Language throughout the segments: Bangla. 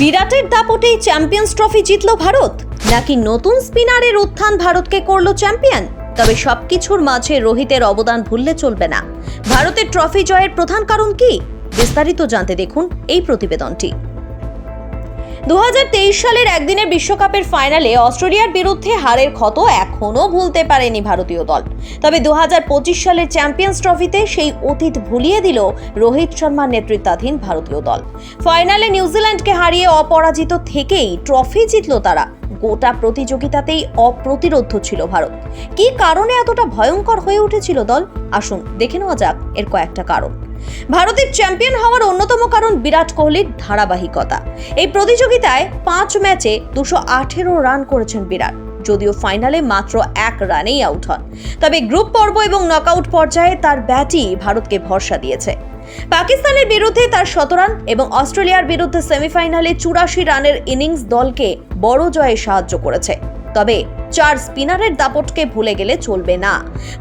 বিরাটের দাপটেই চ্যাম্পিয়ন্স ট্রফি জিতল ভারত? নাকি নতুন স্পিনারের উত্থান ভারতকে করল চ্যাম্পিয়ন? তবে সবকিছুর মাঝে রোহিতের অবদান ভুললে চলবে না। ভারতের ট্রফি জয়ের প্রধান কারণ কি? বিস্তারিত জানতে দেখুন এই প্রতিবেদনটি। দু হাজার তেইশ সালের একদিনের বিশ্বকাপের ফাইনালে অস্ট্রেলিয়ার বিরুদ্ধে হারের ক্ষত এখনও ভুলতে পারেনি ভারতীয় দল। তবে দু হাজার পঁচিশ সালের চ্যাম্পিয়ন্স ট্রফিতে সেই অতীত ভুলিয়ে দিল রোহিত শর্মার নেতৃত্বাধীন ভারতীয় দল। ফাইনালে নিউজিল্যান্ডকে হারিয়ে অপরাজিত থেকেই ট্রফি জিতল তারা। গোটা প্রতিযোগিতাতেই অপ্রতিরোধ্য ছিল ভারত। কী কারণে এতটা ভয়ঙ্কর হয়ে উঠেছিল দল? আসুন দেখে নেওয়া যাক এর কয়েকটা কারণ। ভারতের চ্যাম্পিয়ন হওয়ার অন্যতম কারণ বিরাট কোহলির ধারাবাহিকতা। এই প্রতিযোগিতায় পাঁচ ম্যাচে দুশো আঠেরো রান করেছেন বিরাট, যদিও ফাইনালে মাত্র এক রানেই আউট হন। তবে গ্রুপ পর্ব এবং নকআউট পর্যায়ে তার ব্যাটই ভারতকে ভরসা দিয়েছে। পাকিস্তানের বিরুদ্ধে তার শত রান এবং অস্ট্রেলিয়ার বিরুদ্ধে সেমিফাইনালে চুরাশি রানের ইনিংস দলকে বড় জয়ে সাহায্য করেছে। তবে চার স্পিনারের দাপটকে ভুলে গেলে চলবে না।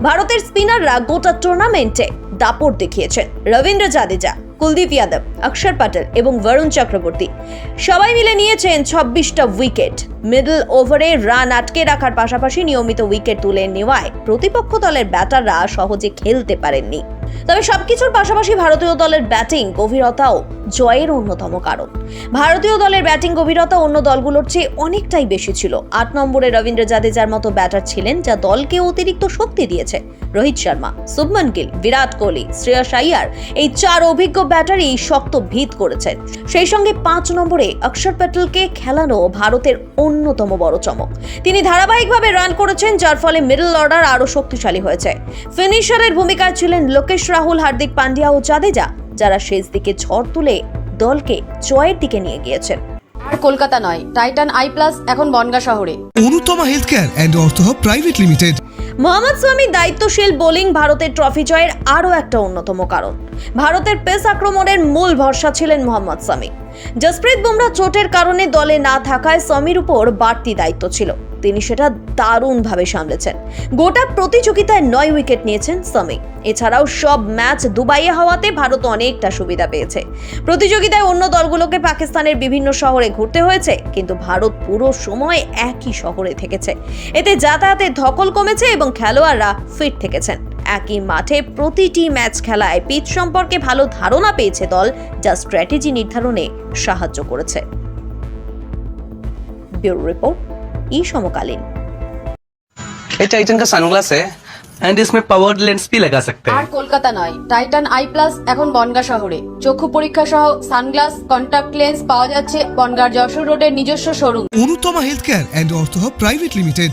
ভারতের স্পিনাররা গোটা টুর্নামেন্টে দাপট দেখিয়েছেন। রবীন্দ্র জাদেজা, কুলদীপ যাদব, অক্ষর প্যাটেল এবং বরুণ চক্রবর্তী সবাই মিলে নিয়েছেন ছাব্বিশটা উইকেট। মিডল ওভারে রান আটকে রাখার পাশাপাশি নিয়মিত উইকেট তুলে নেওয়ায় প্রতিপক্ষ দলের ব্যাটাররা সহজে খেলতে পারেননি। তবে সবকিছুর পাশাপাশি ভারতীয় দলের ব্যাটিং গভীরতাও জয়ের অন্যতম কারণ। ভারতীয় দলের ব্যাটিং গভীরতা অন্য দলগুলোর চেয়ে অনেকটাই বেশি ছিল। আট নম্বরে রবীন্দ্র জাদেজার মতো ব্যাটার ছিলেন যা দলকে অতিরিক্ত শক্তি দিয়েছে। রোহিত শর্মা, শুভমন গিল, বিরাট কোহলি শ্রেয়স আইয়ার এই চার অভিজ্ঞ ব্যাটারই শক্ত ভিত করেছেন। সেই সঙ্গে পাঁচ নম্বরে অক্ষর প্যাটেলকে খেলানো ভারতের অন্যতম বড় চমক। তিনি ধারাবাহিকভাবে রান করেছেন, যার ফলে মিডল অর্ডার আরও শক্তিশালী হয়েছে। ফিনিশারের ভূমিকায় ছিলেন লোকেশ রাহুল হার্দিক পান্ডিয়া ও জাদেজা যারা শেষ দিকে ঝড় তুলে দলকে জয়ের দিকে নিয়ে গিয়েছেন। আর কলকাতা নয় টাইটান আই প্লাস এখন বনগা শহরে। Anutama health care and Artha private limited. Mohammad Shami দায়িত্বশীল বোলিং ভারতের ট্রফি জয়ের আরও একটা অন্যতম কারণ। ভারতের পেস আক্রমণের মূল ভরসা ছিলেন মোহাম্মদ সামি জসপ্রীত বুমরা চোটের কারণে দলে না থাকায় সামির উপর বাড়তি দায়িত্ব ছিল। তিনি সেটা দারুণভাবে সামলেছেন। গোটা প্রতিযোগিতায় নয় উইকেট নিয়েছেন সামি। এছাড়াও সব ম্যাচ দুবাইয়ে হওয়াতে ভারত অনেকটা সুবিধা পেয়েছে। প্রতিযোগিতায় অন্য দলগুলোকে পাকিস্তানের বিভিন্ন শহরে ঘুরতে হয়েছে, কিন্তু ভারত পুরো সময় একই শহরে থেকেছে। এতে যাতায়াতের ধকল কমেছে এবং খেলোয়াড়রা ফিট থেকেছেন। একই মাঠে প্রতিটি ম্যাচ খেলায় পিচ সম্পর্কে ভালো ধারণা পেয়েছে দল, যা স্ট্র্যাটেজি নির্ধারণে সাহায্য করেছে। Bureau report. ই সমকালীন ये टाइटन का सनग्लास है एंड इसमें पावर्ड लेंस भी लगा सकते আর हैं কলকাতা নয় টাইটান আই প্লাস এখন বনগা শহরে চক্ষু পরীক্ষা সহ সানগ্লাস কন্টাক্ট লেন্স পাওয়া যাচ্ছে বনগার যশোর রোডের নিজস্ব showroom Anutama health care and অর্থ প্রাইভেট লিমিটেড